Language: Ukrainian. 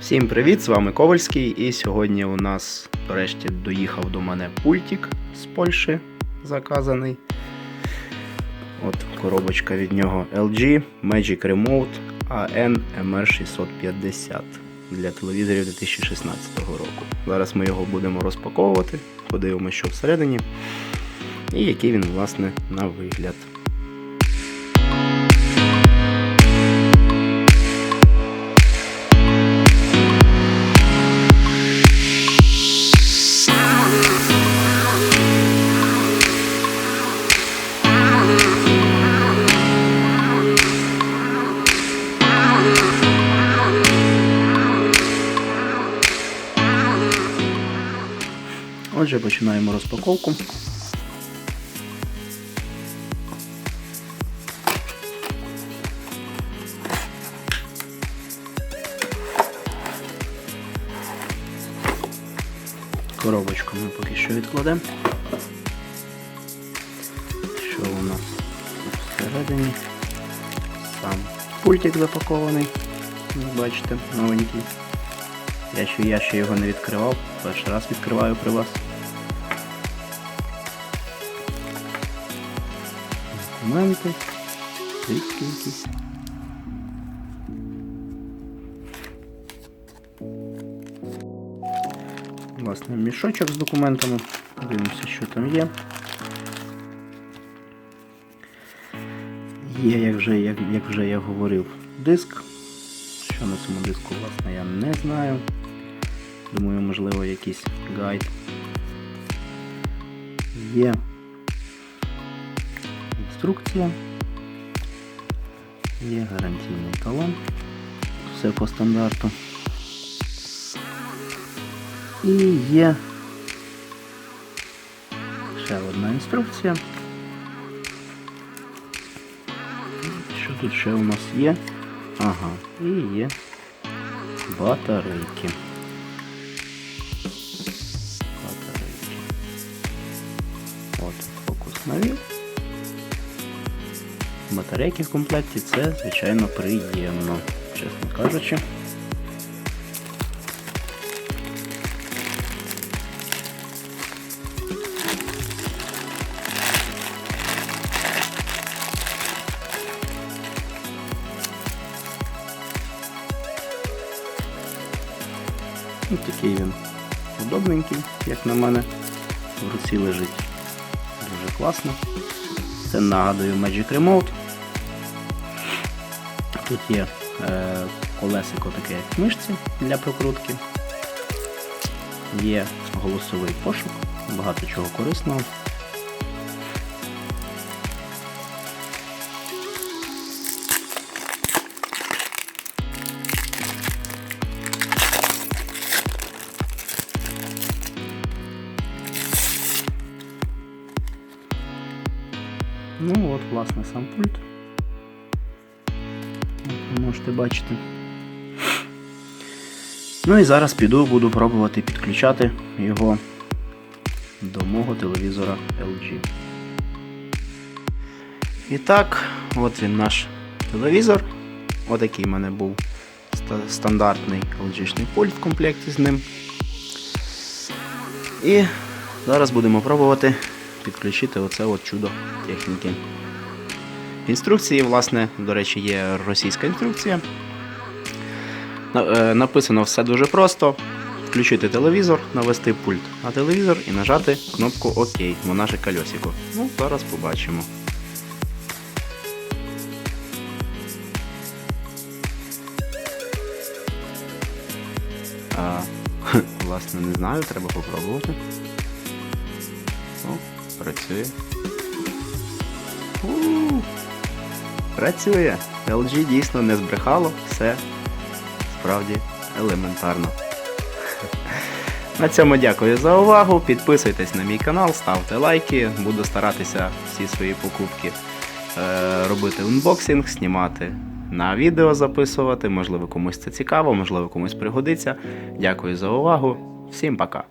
Всім привіт! З вами Ковальський, і сьогодні у нас врешті доїхав до мене пультик з Польщі заказаний. От коробочка від нього LG Magic Remote AN MR650 для телевізорів 2016 року. Зараз ми його будемо розпаковувати, подивимося, що всередині, і який він, власне, на вигляд. Отже, починаємо розпаковку. Коробочку ми поки що відкладемо. Що у нас всередині? Сам пультик запакований, як бачите, новенький. Я ще, я ще його не відкривав, перший раз відкриваю при вас. Документи, якісь. Власне, мішочок з документами. Дивимося, що там є. Є, як вже, як, як вже я говорив, диск. Що на цьому диску, власне, я не знаю. Думаю, можливо, якийсь гайд. Є інструкція. Є гарантійний талон. Все по стандарту. І є ще одна інструкція. Що тут ще у нас є? Ага, і є батарейки. Батарейки. От, фокус навів. Батарейки в комплекті це, звичайно, приємно, чесно кажучи. Ось такий він удобненький, як на мене. В руці лежить дуже класно. Це нагадую Magic Remote. Тут є е, колесико таке як мишці для прокрутки. Є голосовий пошук, багато чого корисного. Ну от, власне, сам пульт. Як ви можете бачити. Ну і зараз піду, буду пробувати підключати його до мого телевізора LG. І так, от він наш телевізор. Отакий в мене був стандартний LG-шний пульт в комплекті з ним. І зараз будемо пробувати підключити оце от чудо техніки. Інструкції, власне, до речі, є російська інструкція. Е, Написано все дуже просто. Включити телевізор, навести пульт на телевізор і нажати кнопку ОК, на наше кольосико. Ну, зараз побачимо. А, власне, не знаю, треба попробувати. Працює. У, Працює. LG дійсно не збрехало, все справді елементарно. На цьому дякую за увагу. Підписуйтесь на мій канал, ставте лайки. Буду старатися всі свої покупки е, робити унбоксинг, знімати на відео записувати. Можливо, комусь це цікаво, можливо, комусь пригодиться. Дякую за увагу. Всім пока.